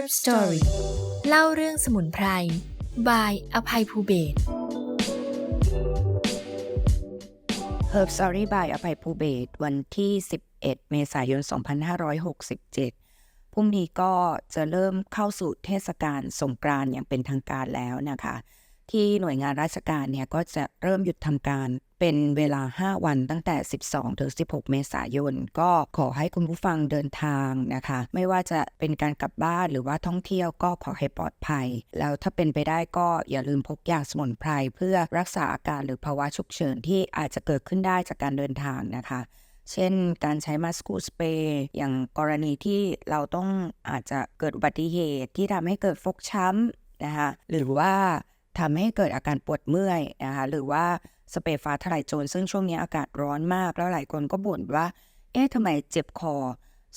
Herb Story เล่าเรื่องสมุนไพรบายอภัยภูเบศร Herb Story by อภัยภูเบศ วันที่ 11 เมษายน 2567 พรุ่งนี้ก็จะเริ่มเข้าสู่เทศกาลสงกรานต์อย่างเป็นทางการแล้วนะคะ ที่หน่วยงานราชการเนี่ยก็จะเริ่มหยุดทำการ เป็นเวลา 5 วันตั้งแต่ 12ถึง16 เมษายน ก็ขอให้คุณผู้ฟังเดินทางนะคะ ไม่ว่าจะเป็นการกลับบ้านหรือว่าท่องเที่ยวก็ขอให้ปลอดภัย แล้วถ้าเป็นไปได้ก็อย่าลืมพกยาสมุนไพรเพื่อรักษาอาการหรือภาวะฉุกเฉินที่อาจจะเกิดขึ้นได้จากการเดินทางนะคะเช่นการใช้มาสกูสเปรย์อย่างกรณีที่เราต้องอาจจะเกิดอุบัติเหตุที่ทำให้เกิดฟกช้ำนะคะหรือว่าทำให้เกิดอาการปวดเมื่อยนะคะหรือว่า สเปรย์ฟ้าทลายโจรซึ่งช่วงนี้อากาศร้อนมาก แล้วหลายคนก็บ่นว่า เอ๊ะทำไมเจ็บคอ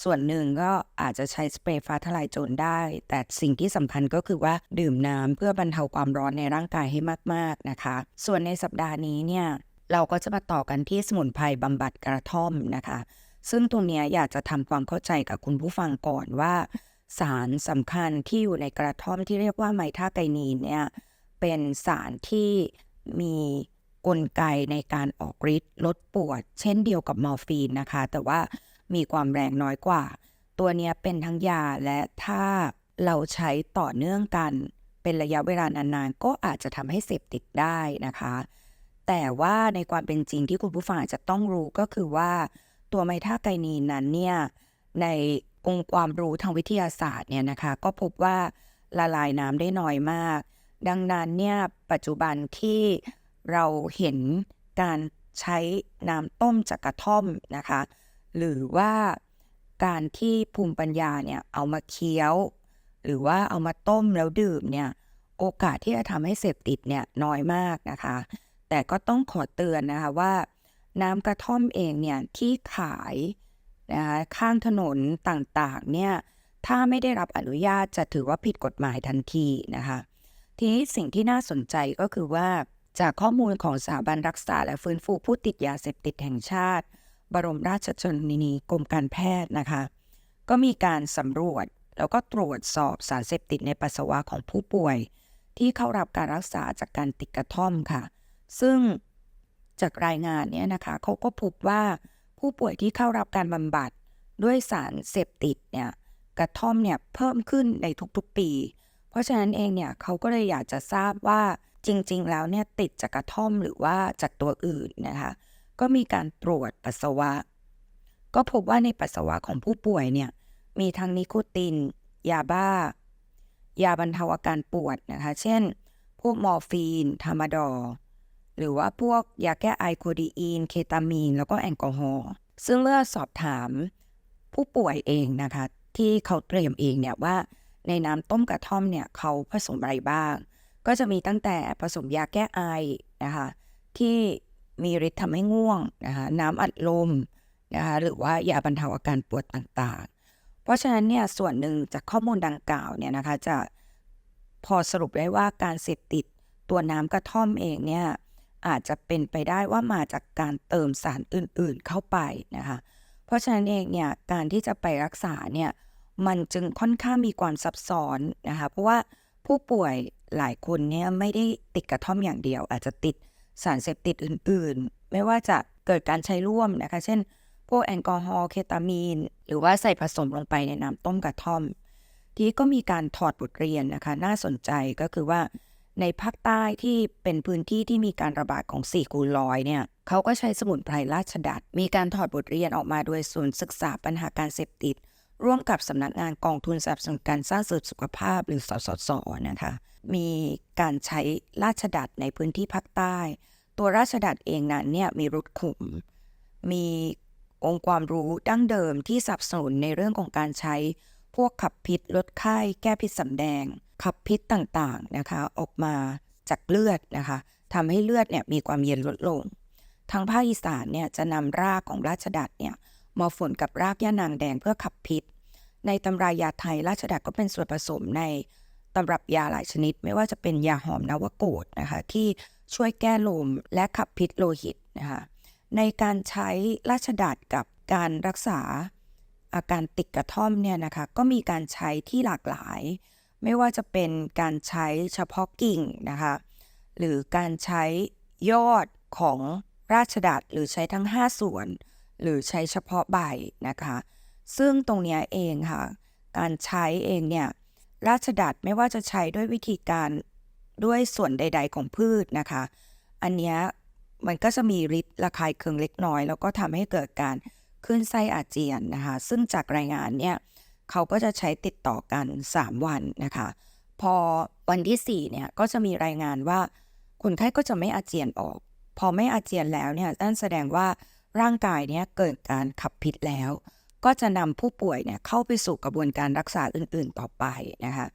ส่วนหนึ่งก็อาจจะใช้สเปรย์ฟ้าทลายโจรได้ แต่สิ่งที่สำคัญก็คือว่าดื่มน้ำเพื่อบรรเทาความร้อนในร่างกายให้มาก ๆนะคะ ส่วนในสัปดาห์นี้เนี่ยเราก็จะมาต่อกันที่สมุนไพรบำบัดกระท่อมนะคะ ซึ่งตรงนี้อยากจะทำความเข้าใจกับคุณผู้ฟังก่อนว่า สารสำคัญที่อยู่ในกระท่อมที่เรียกว่าไมทาไกนีนเนี่ยเป็นสารที่มี กลไกในการออกฤทธิ์ลดปวด เช่นเดียวกับมอร์ฟีนนะคะ แต่ว่ามีความแรงน้อยกว่า ตัวเนี้ยเป็นทั้งยาและถ้าเราใช้ต่อเนื่องกัน เป็นระยะเวลานานๆ ก็อาจจะทำให้เสพติดได้นะคะ แต่ว่าในความเป็นจริงที่คุณผู้ฟังอาจจะต้องรู้ก็คือว่า ตัวไมทาไกนีนนั้นเนี่ยในองค์ความรู้ทางวิทยาศาสตร์เนี่ยนะคะ ก็พบว่าละลายน้ำได้น้อยมาก ดังนั้นเนี่ยปัจจุบันที่ เราเห็นการใช้น้ำต้มจากกระท่อมนะคะ หรือว่าการที่ภูมิปัญญาเนี่ยเอามาเคี้ยว หรือว่าเอามาต้มแล้วดื่มเนี่ยโอกาสที่จะทำให้เสพติดเนี่ยน้อยมากนะคะ แต่ก็ต้องขอเตือนนะคะว่าน้ำกระท่อมเองเนี่ยที่ขายนะคะข้างถนนต่างๆเนี่ยถ้าไม่ได้รับอนุญาตจะถือว่าผิดกฎหมายทันทีนะคะ ทีนี้สิ่งที่น่าสนใจก็คือว่า จากข้อมูลของสถาบันรักษาและฟื้นฟูผู้ติดยาเสพติดแห่งชาติ บรมราชชนนีกรมการแพทย์นะคะ ก็มีการสำรวจแล้วก็ตรวจสอบสารเสพติดในปัสสาวะของผู้ป่วย ที่เข้ารับการรักษาจากการติดกระท่อมค่ะ ซึ่งจากรายงานเนี่ยนะคะเขาก็พบว่าผู้ป่วยที่เข้ารับการบำบัดด้วยสารเสพติดเนี่ยกระท่อมเนี่ยเพิ่มขึ้นในทุกๆปี เพราะฉะนั้นเองเนี่ยเขาก็เลยอยากจะทราบว่า จริงๆ แล้วเนี่ยติดจากกระท่อมหรือว่าจากตัวอื่นนะคะ ก็มีการตรวจปัสสาวะ ก็พบว่าในปัสสาวะของผู้ป่วยเนี่ยมีทั้งนิโคติน ยาบ้า ยาบรรเทาอาการปวดนะคะ เช่น พวกมอร์ฟีนทามาดอหรือว่าพวกยาแก้ไอโคดีอีน เคตามีน แล้วก็แอลกอฮอล์ซึ่งเมื่อสอบถามผู้ป่วยเองนะคะ ที่เขาเตรียมเองเนี่ยว่าในน้ำต้มกระท่อมเนี่ยเขาผสมอะไรบ้าง ก็จะมีตั้งแต่ผสมยาแก้ไอนะคะที่มีฤทธิ์ทำให้ง่วงนะคะน้ำอัดลมนะคะหรือว่ายาบรรเทาอาการปวดต่างๆ เพราะฉะนั้นเนี่ยส่วนหนึ่งจากข้อมูลดังกล่าวเนี่ยนะคะจะพอสรุปได้ว่าการเสพติดตัวน้ำกระท่อมเองเนี่ยอาจจะเป็นไปได้ว่ามาจากการเติมสารอื่นๆเข้าไปนะคะเพราะฉะนั้นเองเนี่ยการที่จะไปรักษาเนี่ยมันจึงค่อนข้างมีความซับซ้อนนะคะเพราะว่าผู้ป่วย หลายคนเนี่ยไม่ได้ติดกระท่อมอย่างเดียว อาจจะติดสารเสพติดอื่น ๆ ไม่ว่าจะเกิดการใช้ร่วมนะคะ เช่น พวกแอลกอฮอล์เคตามีน หรือว่าใส่ผสมลงไปในน้ำต้มกระท่อม ทีนี้ก็มีการถอดบทเรียนนะคะ น่าสนใจก็คือว่า ในภาคใต้ที่เป็นพื้นที่ที่มีการระบาดของ4คูณร้อยเนี่ยเขาก็ใช้สมุนไพรราชดัดมีการถอดบทเรียนออกมาโดยศูนย์ศึกษาปัญหาการเสพติดร่วมกับสำนักงานกองทุนสนับสนุนการสร้างเสริมสุขภาพหรือสสสนะคะ มีการใช้ราชดัดในพื้นที่ภาคใต้ ตัวราชดัดเองนั้นเนี่ยมีรุดขุม มีองค์ความรู้ดั้งเดิมที่สนับสนุนในเรื่องของการใช้พวกขับพิษลดไข้แก้พิษสำแดง ขับพิษต่างๆนะคะออกมาจากเลือดนะคะทำให้เลือดเนี่ยมีความเย็นลดลง ทางภาคอีสานเนี่ยจะนำรากของราชดัดเนี่ยมาฝนกับรากย่านางแดงเพื่อขับพิษ ในตำรายาไทยราชดัดก็เป็นส่วนผสมใน ตำรับยาหลายชนิด ไม่ว่าจะเป็นยาหอมนวโกฏนะคะที่ช่วยแก้ลมและขับพิษโลหิตนะคะในการใช้ราชดัดกับการรักษาอาการติดกระท่อมเนี่ยนะคะก็มีการใช้ที่หลากหลาย ไม่ว่าจะเป็นการใช้เฉพาะกิ่งนะคะหรือการใช้ยอดของราชดัดหรือใช้ทั้ง 5 ส่วน หรือใช้เฉพาะใบนะคะ ซึ่งตรงนี้เองค่ะ การใช้เองเนี่ย ราชดัดไม่ว่าจะใช้ด้วยวิธีการด้วยส่วนใด ๆ ของพืชนะคะ อันนี้มันก็จะมีฤทธิ์ระคายเคืองเล็กน้อย แล้วก็ทำให้เกิดการขึ้นไส้อาเจียนนะคะ ซึ่งจากรายงานเนี่ยเขาก็จะใช้ติดต่อกัน 3 วันนะคะ พอวันที่4เนี่ยก็จะมีรายงานว่าคนไข้ก็จะไม่อาเจียนออก พอไม่อาเจียนแล้วเนี่ยนั่นแสดงว่าร่างกายเนี่ยเกิดการขับพิษแล้ว ก็จะนำผู้ป่วยเนี่ยเข้าไปสู่กระบวนการรักษาอื่น ๆ ต่อไปนะคะ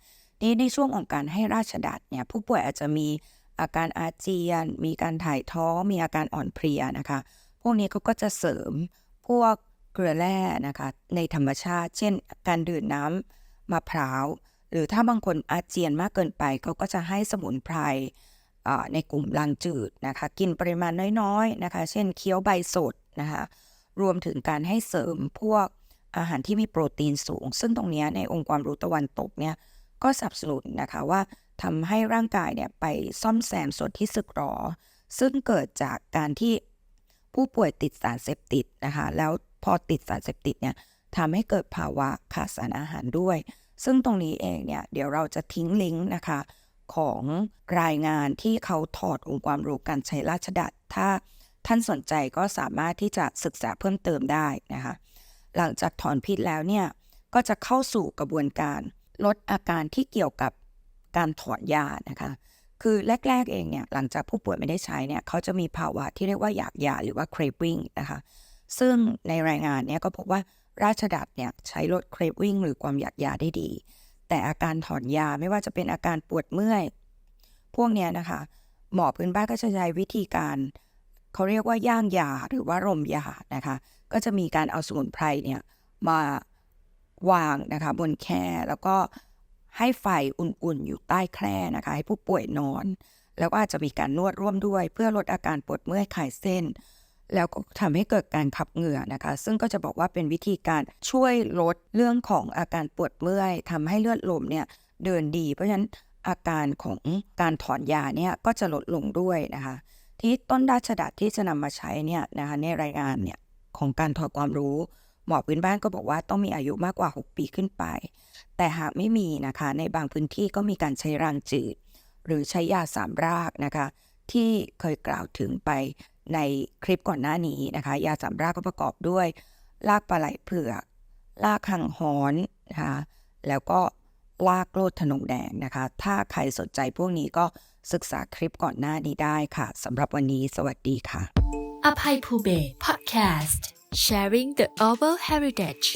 นี่ในช่วงของการให้ราชดัดเนี่ยผู้ป่วยอาจจะมีอาการอาเจียน มีการถ่ายท้องมีอาการอ่อนเพลียนะคะ พวกนี้เขาก็จะเสริมพวกเกลือแร่นะคะในธรรมชาติ เช่น การดื่มน้ำมะพร้าว หรือถ้าบางคนอาเจียนมากเกินไปเขาก็จะให้สมุนไพรในกลุ่มลังจืดนะคะ กินปริมาณน้อยๆนะคะ เช่นเคี้ยวใบสดนะคะ รวมถึงการให้เสริมพวก อาหารที่มีโปรตีนสูง ซึ่งตรงนี้ในองค์ความรู้ตะวันตกเนี่ยก็สนับสนุนนะคะว่าทำให้ร่างกายเนี่ยไปซ่อมแซมส่วนที่สึกหรอ ซึ่งเกิดจากการที่ผู้ป่วยติดสารเสพติดนะคะ แล้วพอติดสารเสพติดเนี่ยทำให้เกิดภาวะขาดสารอาหารด้วย ซึ่งตรงนี้เองเนี่ยเดี๋ยวเราจะทิ้งลิงก์นะคะของรายงานที่เขาถอดองค์ความรู้การใช้ราชดัดถ้าท่านสนใจก็สามารถที่จะศึกษาเพิ่มเติมได้นะคะ หลังจากถอนพิษแล้วเนี่ยก็จะเข้าสู่กระบวนการลดอาการที่เกี่ยวกับการถอนยานะคะ คือแรก ๆ เองเนี่ยหลังจากผู้ป่วยไม่ได้ใช้เนี่ยเขาจะมีภาวะที่เรียกว่าอยากยาหรือว่า craving นะคะ ซึ่งในรายงานเนี่ยก็พบว่าราชดัดเนี่ยใช้ลด craving หรือความอยากยาได้ดี แต่อาการถอนยาไม่ว่าจะเป็นอาการปวดเมื่อย พวกเนี้ยนะคะ หมอพื้นบ้านก็จะใช้วิธีการเขาเรียกว่าย่างยาหรือว่ารมยานะคะ ก็จะมีการเอาสมุนไพรเนี่ยมาวางนะคะบนแคร่แล้วก็ให้ไฟอุ่นๆ อยู่ใต้แคร่นะคะ ให้ผู้ป่วยนอน แล้วก็อาจจะมีการนวดร่วมด้วย เพื่อลดอาการปวดเมื่อยคลายเส้น แล้วก็ทำให้เกิดการขับเหงื่อนะคะ ซึ่งก็จะบอกว่าเป็นวิธีการช่วยลดเรื่องของอาการปวดเมื่อยทำให้เลือดลมเนี่ยเดินดี เพราะฉะนั้นอาการของการถอนยาเนี่ยก็จะลดลงด้วยนะคะ ที่ต้นราชดัดที่จะนำมาใช้เนี่ยนะคะในรายงานเนี่ย ของการถอดความรู้ หมอพื้นบ้านก็บอกว่าต้องมีอายุมากกว่า 6 ปีขึ้นไป แต่หากไม่มีนะคะ ในบางพื้นที่ก็มีการใช้รางจืด หรือใช้ยาสามรากนะคะ ที่เคยกล่าวถึงไปในคลิปก่อนหน้านี้นะคะ ยาสามรากก็ประกอบด้วยรากปลาไหลเผือกรากขังหอนนะคะแล้วก็รากโลดธนงแดงนะคะ ถ้าใครสนใจพวกนี้ก็ศึกษาคลิปก่อนหน้านี้ได้ค่ะสำหรับวันนี้สวัสดีค่ะ อภัยภูเบศ Podcast Sharing the Oval Heritage